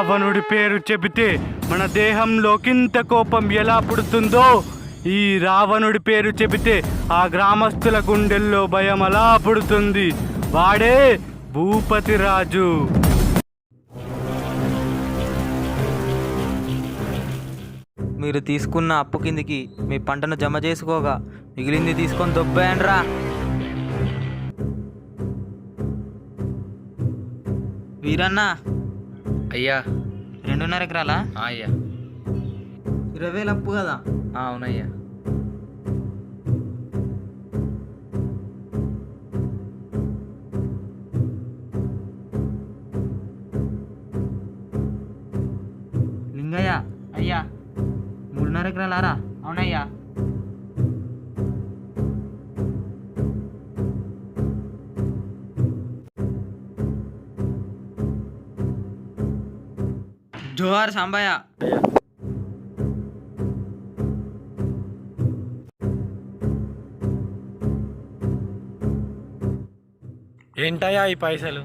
రావణుడి పేరు చెబితే మన దేహంలోకింత కోపం ఎలా పుడుతుందో? ఈ రావణుడి పేరు చెబితే ఆ గ్రామస్తుల గుండెల్లో భయం అలా పుడుతుంది? వాడే భూపతి రాజు. మీరు తీసుకున్న అప్పు కిందికి మీ పంటను జమ చేసుకోగా. మిగిలింది తీసుకొని దొబ్బేయండ్రా వీరన్నా అయ్యా. రెండున్నర ఎకరాలా అయ్యా. ఇరవై వేలు అప్పు కదా అవునయ్యా. లింగయ్య. అయ్యా. మూడున్నర ఎకరాలారా అవునయ్యా. జోహార్ సాంబయ్య ఏంటయ్యా ఈ పైసలు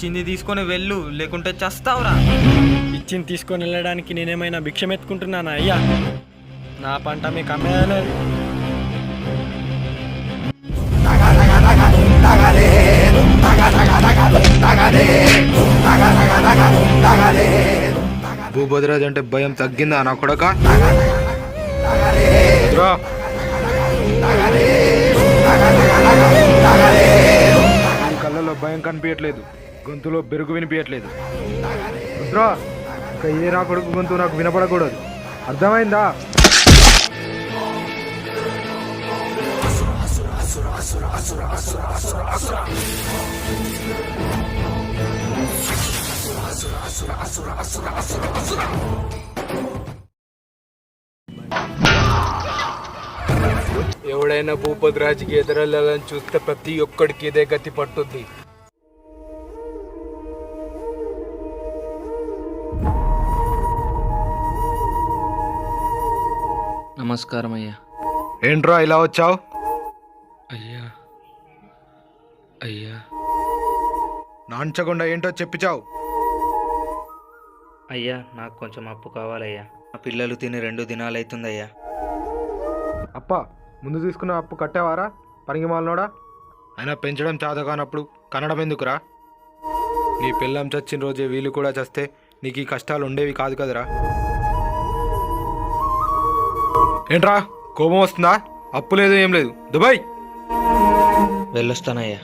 చింది తీసుకొని వెళ్ళు లేకుంటే చస్తావురా ఇచ్చింది తీసుకొని వెళ్ళడానికి నేనేమైనా భిక్షం ఎత్తుకుంటున్నానా అయ్యా నా పంట మీకు అమ్మేయలేదు భూభద్రాజ్ అంటే భయం తగ్గిందా నా కొడక? కళ్ళలో భయం కనిపించట్లేదు గొంతులో బెరుగు వినిపించట్లేదు రుద్రా ఇంకా ఏ నా కొడుకు గొంతు నాకు వినపడకూడదు. అర్థమైందా? ఎవడైనా భూపతిరాజుకి ఎదురెళ్ళాలని చూస్తే ప్రతి ఒక్కడికి ఇదే గతి పట్టుద్ది. నమస్కారం అయ్యా. ఏంట్రా ఇలా వచ్చావు? అయ్యా. అయ్యా. నాంచకుండా ఏంటో చెప్పిచావు అయ్యా నాకు కొంచెం అప్పు కావాలయ్యా. మా పిల్లలు తిని రెండు దినాలు అవుతుందయ్యా అప్ప ముందు తీసుకున్న అప్పు కట్టావారా? పనికి మాలనోడా? అయినా పెంచడం చాత కానప్పుడు కనడం ఎందుకురా? నీ పిల్లం చచ్చిన రోజే వీళ్ళు కూడా చస్తే నీకు ఈ కష్టాలు ఉండేవి కాదు కదరా. ఏంట్రా కోపం వస్తుందా? అప్పు లేదు ఏం లేదు. దుబాయ్! వెళ్ళొస్తానయ్యా.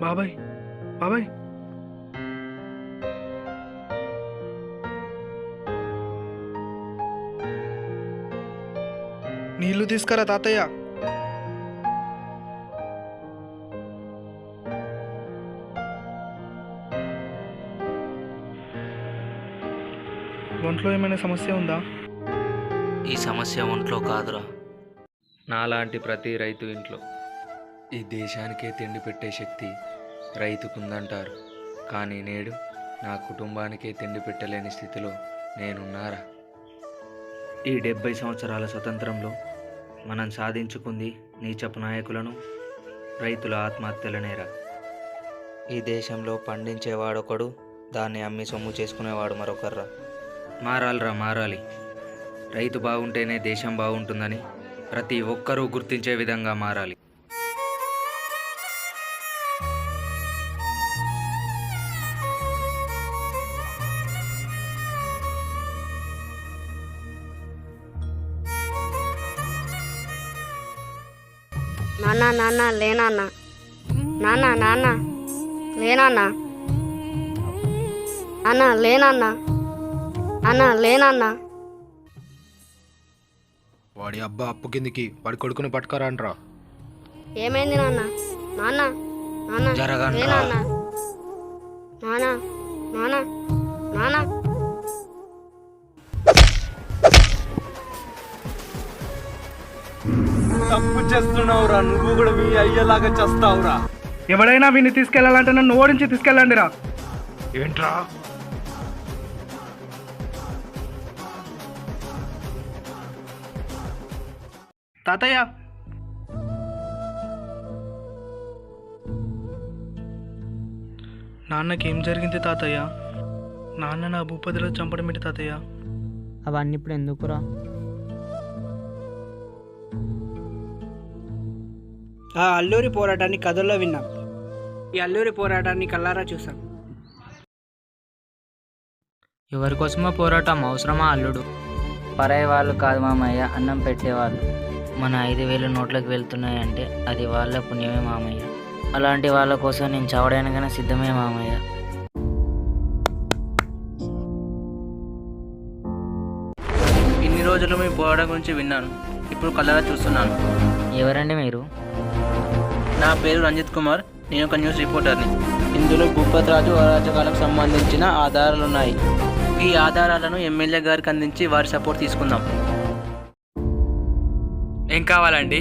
బాబాయ్ బాబాయ్. నీళ్ళు తీసుకురా తాతయ్య. ఒంట్లో ఏమైనా సమస్య ఉందా? ఈ సమస్య ఒంట్లో కాదురా. నాలాంటి ప్రతి రైతు ఇంట్లో. ఈ దేశానికే తిండి పెట్టే శక్తి రైతుకుందంటారు. కానీ నేడు నా కుటుంబానికే తిండి పెట్టలేని స్థితిలో నేనున్నారా? ఈ డెబ్బై సంవత్సరాల స్వతంత్రంలో మనం సాధించుకుంది నీచపు నాయకులను రైతుల ఆత్మహత్యలనేరా. ఈ దేశంలో పండించేవాడొకడు దాన్ని అమ్మి సొమ్ము చేసుకునేవాడు మరొకర్రా. మారాలిరా మారాలి. రైతు బాగుంటేనే దేశం బాగుంటుందని ప్రతి ఒక్కరూ గుర్తించే విధంగా మారాలి. నాన్న నాన్న లేనాన్న. నాన్న నాన్న. లేనాన్న. అన్న లేనన్న. అన్న లేనన్న. వాడి అబ్బా అప్పు కిందికి వాడి కొడుకుని పట్టుకరాంట్రా ఏమైంది నాన్న? నాన్న నాన్న జరగండ్రా. లేనన్న. నాన్న నాన్న నాన్న. తప్పు చేస్తున్నావురా. నువ్వు కూడా మీ అయ్యేలాగా చేస్తావురా. ఎవడైనా విని తీసుకెళ్ళాలంటే నన్ను ఓడించి తీసుకెళ్ళండి రా ఏంట్రా? తాతయ్య. నాన్నకి ఏం జరిగింది తాతయ్య? నాన్న నా భూపతిలో చంపడం ఏంటి తాతయ్య? అవన్నీ ఇప్పుడు ఎందుకురా? ఆ అల్లూరి పోరాటాన్ని కథల్లో విన్నాం. ఈ అల్లూరి పోరాటాన్ని కల్లారా చూసాం ఎవరి కోసమో పోరాటం అవసరమా అల్లుడు? పరాయి వాళ్ళు కాదు మామయ్య అన్నం పెట్టేవాళ్ళు. మన ఐదు వేలు నోట్లోకి వెళ్తున్నాయంటే అది వాళ్ళ పుణ్యమే మామయ్య. అలాంటి వాళ్ళ కోసం నేను చావడానికైనా సిద్ధమే మామయ్య. ఇన్ని రోజులు మీ పోరాటం గురించి విన్నాను. ఇప్పుడు కల్లారా చూస్తున్నాను. ఎవరండి మీరు? నా పేరు రంజిత్ కుమార్. నేను ఒక న్యూస్ రిపోర్టర్ని. ఇందులో భూపతిరాజు అరాచకాలకు సంబంధించిన ఆధారాలు ఉన్నాయి ఈ ఆధారాలను ఎమ్మెల్యే గారికి అందించి వారి సపోర్ట్ తీసుకుందాం. ఏం కావాలండి?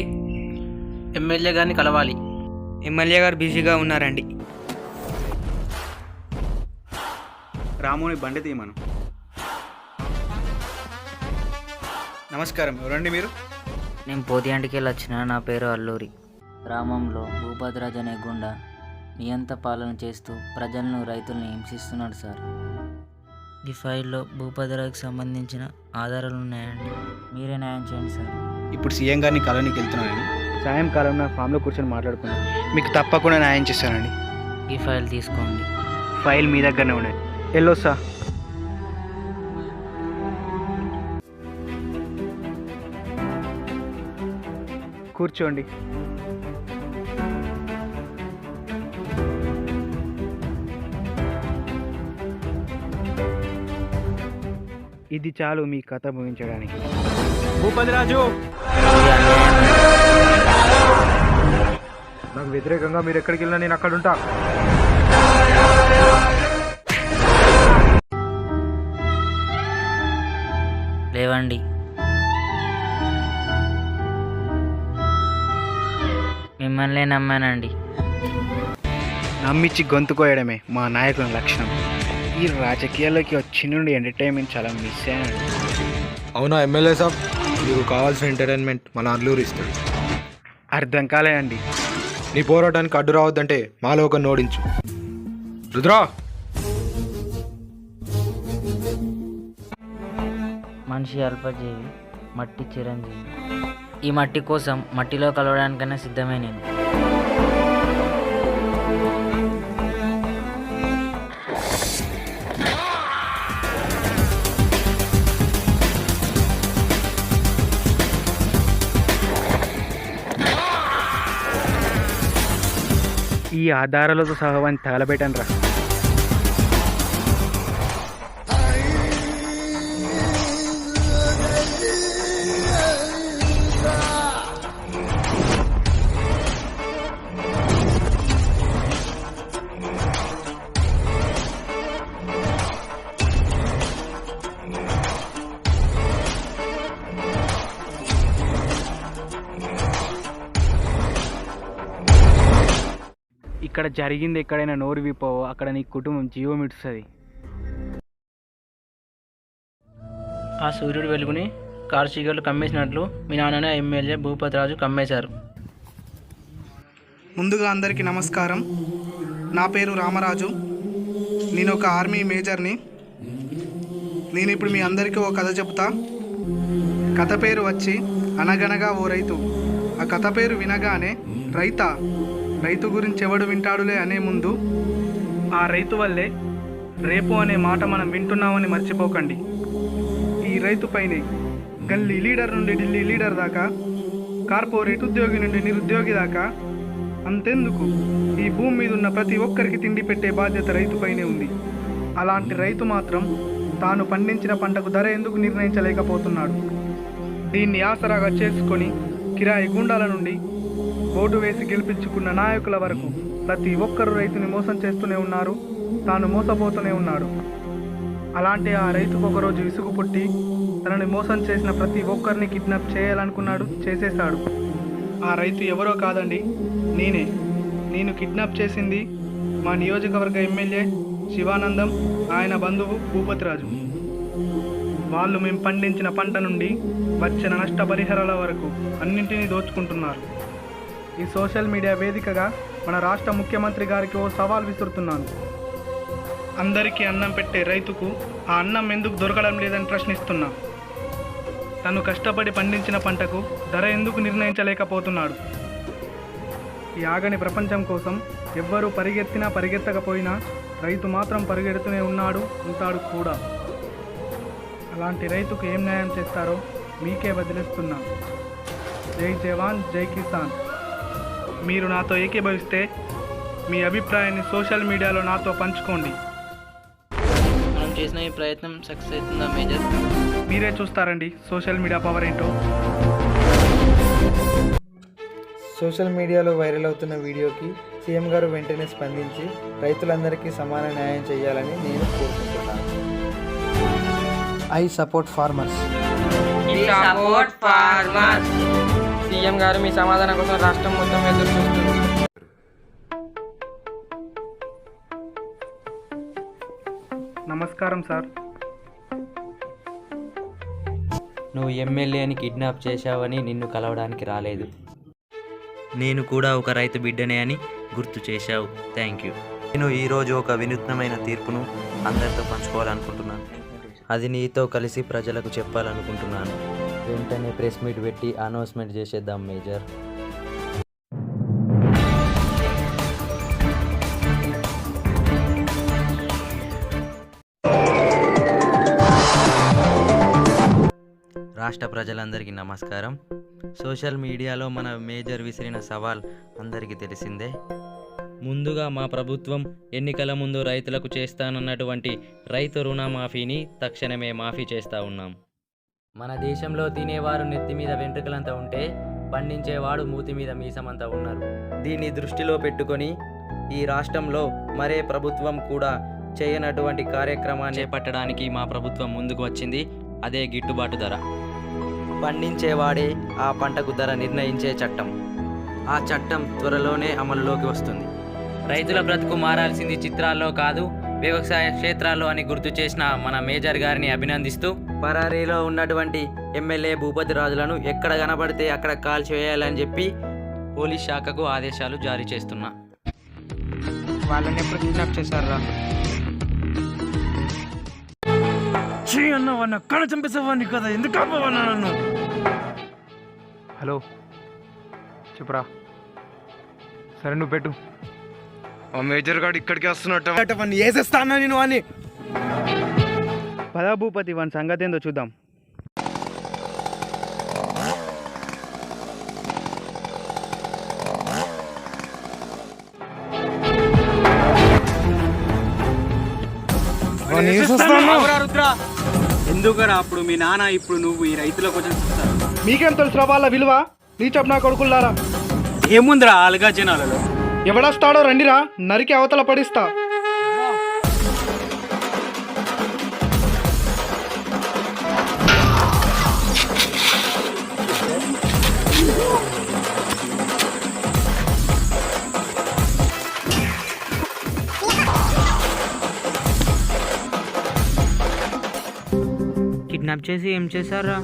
ఎమ్మెల్యే గారిని కలవాలి. ఎమ్మెల్యే గారు బిజీగా ఉన్నారండి. రాముని బండి తీయమను. నమస్కారం. ఎవరండి మీరు? నేను పోతియాంటికి వెళ్ళి వచ్చిన. నా పేరు అల్లూరి. గ్రామంలో భూపతిరాజు అనే గుండా నియంత పాలన చేస్తూ ప్రజలను రైతులను హింసిస్తున్నాడు సార్. ఈ ఫైల్లో భూపతిరాజుకి సంబంధించిన ఆధారాలు ఉన్నాయండి. మీరే న్యాయం చేయండి సార్. ఇప్పుడు సీఎం గారిని కలవనికి వెళ్తున్నానండి. సాయంకాలం నా ఫామ్లో కూర్చొని మాట్లాడుకున్నాను మీకు తప్పకుండా న్యాయం చేస్తానండి. ఈ ఫైల్ తీసుకోండి. ఫైల్ మీ దగ్గరనే ఉన్నాయి. వెళ్ళొస్తా కూర్చోండి. ఇది చాలు మీ కథ ముగించడానికి. భూపతిరాజు! నాకు వ్యతిరేకంగా మీరు ఎక్కడికి వెళ్ళినా నేను అక్కడ ఉంటా లేవండి. మిమ్మల్నే నమ్మానండి. నమ్మించి గొంతు కోయడమే మా నాయకుల లక్షణం. ఈ రాజకీయాల్లోకి వచ్చి నుండి ఎంటర్టైన్మెంట్ చాలా మిస్ అయ్యాను అవునా ఎమ్మెల్యే సాబ్? మీకు కావాల్సిన ఎంటర్టైన్మెంట్ మన అల్లూరు ఇస్తాడు. అర్థం కాలేదండి నీ పోరాటానికి అడ్డు రావద్దంటే మాలో ఒక నోడించు రుద్రా! మనిషి అల్పజీవి మట్టి చిరంజీవి. ఈ మట్టి కోసం మట్టిలో కలవడానికైనా సిద్ధమే నేను. ఈ ఆధారాలతో సహా వాడిని తగలబెట్టాను రా ఇక్కడ జరిగింది ఎక్కడైనా నోరు విప్పవో అక్కడ నీ కుటుంబం జీవం ఇడుస్తుంది. ఆ సూర్యుడు వెలుగుని కారు చీకట్లు కమ్మేసినట్లు మీ నాన్ననే ఎమ్మెల్యే భూపతిరాజు కమ్మేశారు. ముందుగా అందరికీ నమస్కారం. నా పేరు రామరాజు. నేను ఒక ఆర్మీ మేజర్ని. నేను ఇప్పుడు మీ అందరికీ ఒక కథ చెప్తా కథ పేరు వచ్చి అనగనగా ఓ రైతు. ఆ కథ పేరు వినగానే రైత రైతు గురించి ఎవడు వింటాడులే అనే ముందు ఆ రైతు వల్లే రేపు అనే మాట మనం వింటున్నామని మర్చిపోకండి. ఈ రైతుపైనే గల్లీ లీడర్ నుండి ఢిల్లీ లీడర్ దాకా కార్పొరేట్ ఉద్యోగి నుండి నిరుద్యోగి దాకా అంతెందుకు? ఈ భూమి మీద ఉన్న ప్రతి ఒక్కరికి తిండి పెట్టే బాధ్యత రైతుపైనే ఉంది. అలాంటి రైతు మాత్రం తాను పండించిన పంటకు ధర ఎందుకు నిర్ణయించలేకపోతున్నాడు? దీన్ని ఆసరాగా చేసుకొని కిరాయి గుండాల నుండి ఓటు వేసి గెలిపించుకున్న నాయకుల వరకు ప్రతి ఒక్కరు రైతుని మోసం చేస్తూనే ఉన్నారు తాను మోసపోతూనే ఉన్నాడు. అలాంటి ఆ రైతుకు ఒకరోజు విసుగు పుట్టి తనని మోసం చేసిన ప్రతి ఒక్కరిని కిడ్నాప్ చేయాలనుకున్నాడు చేసేశాడు. ఆ రైతు ఎవరో కాదండి నేనే. నేను కిడ్నాప్ చేసింది మా నియోజకవర్గ ఎమ్మెల్యే శివానందం ఆయన బంధువు భూపతిరాజు. వాళ్ళు మేము పండించిన పంట నుండి వచ్చిన నష్టపరిహారాల వరకు అన్నింటినీ దోచుకుంటున్నారు. ఈ సోషల్ మీడియా వేదికగా మన రాష్ట్ర ముఖ్యమంత్రి గారికి ఓ సవాల్ విసురుతున్నాను. అందరికీ అన్నం పెట్టే రైతుకు ఆ అన్నం ఎందుకు దొరకడం లేదని ప్రశ్నిస్తున్నా. తను కష్టపడి పండించిన పంటకు ధర ఎందుకు నిర్ణయించలేకపోతున్నాడు. ఈ ఆగని ప్రపంచం కోసం ఎవ్వరూ పరిగెత్తినా పరిగెత్తకపోయినా రైతు మాత్రం పరిగెడుతూనే ఉన్నాడు ఉంటాడు కూడా. అలాంటి రైతుకు ఏం న్యాయం చేస్తారో మీకే వదిలేస్తున్నా. జై జవాన్ జై కిసాన్. మీరు నాతో ఏకీభవిస్తే మీ అభిప్రాయాన్ని సోషల్ మీడియాలో నాతో పంచుకోండి. మనం చేసిన ఈ ప్రయత్నం సక్సెస్ అవుతుందా మేజర్? మీరే చూస్తారండి సోషల్ మీడియా పవర్ ఏంటో. సోషల్ మీడియాలో వైరల్ అవుతున్న వీడియోకి సీఎం గారు వెంటనే స్పందించి రైతులందరికీ సమాన న్యాయం చేయాలని నేను కోరుకుంటున్నాను. ఐ సపోర్ట్ ఫార్మర్స్ సీఎం గారు మీ సమాధానం కోసం రాష్ట్రం మొత్తం ఎదురు చూస్తుంది. నమస్కారం సార్. నువ్వు ఎమ్మెల్యేని కిడ్నాప్ చేశావని నిన్ను కలవడానికి రాలేదు. నేను కూడా ఒక రైతు బిడ్డనే అని గుర్తు చేశావు. Thank you. నేను ఈరోజు ఒక వినూత్నమైన తీర్పును అందరితో పంచుకోవాలనుకుంటున్నాను. అది నీతో కలిసి ప్రజలకు చెప్పాలనుకుంటున్నాను. వెంటనే ప్రెస్ మీట్ పెట్టి అనౌన్స్మెంట్ చేసేద్దాం మేజర్. రాష్ట్ర ప్రజలందరికీ నమస్కారం. సోషల్ మీడియాలో మన మేజర్ విసిరిన సవాల్ అందరికీ తెలిసిందే. ముందుగా మా ప్రభుత్వం ఎన్నికల ముందు రైతులకు చేస్తానన్నటువంటి రైతు రుణమాఫీని తక్షణమే మాఫీ చేస్తా ఉన్నాం. మన దేశంలో తినేవారు నెత్తి మీద వెంట్రుకలంతా ఉంటే పండించేవాడు మూతి మీద మీసమంతా ఉన్నారు. దీన్ని దృష్టిలో పెట్టుకొని ఈ రాష్ట్రంలో మరే ప్రభుత్వం కూడా చేయనటువంటి కార్యక్రమాన్ని చేపట్టడానికి మా ప్రభుత్వం ముందుకు వచ్చింది. అదే గిట్టుబాటు ధర. పండించేవాడే ఆ పంటకు ధర నిర్ణయించే చట్టం. ఆ చట్టం త్వరలోనే అమలులోకి వస్తుంది. రైతుల బ్రతుకు మారాల్సింది చిత్రాల్లో కాదు వ్యవసాయ క్షేత్రాల్లో అని గుర్తు చేసిన మన మేజర్ గారిని అభినందిస్తూ పరారీలో ఉన్నటువంటి ఎమ్మెల్యే భూపతి రాజులను ఎక్కడ కనబడితే అక్కడ కాల్ చేయాలని చెప్పి పోలీస్ శాఖకు ఆదేశాలు జారీ చేస్తున్నా. వాళ్ళని ఎప్పుడు కిడ్నాప్ చేశారా హలో చెప్పురా. సరే నువ్వు పెట్టు. ఆ మేజర్ గారు ఇక్కడికి వస్తున్నట్టు. వేసేస్తాను నేను అని పదా భూపతి వాని సంగతి ఏందో చూద్దాం. ఎందుకరా అప్పుడు మీ నాన్న ఇప్పుడు నువ్వు ఈ రైతుల కోసం చూస్తారు? మీకేం తెలుసురా వాళ్ళ విలువ? నీ చెప్పు నా కొడుకుల్లారా? ఏముందిరా ఆలుగా జనాలలో? ఎవడొస్తాడో రండిరా నరికి అవతల పడిస్తా. కిడ్నాప్ చేసి ఏం చేశారా?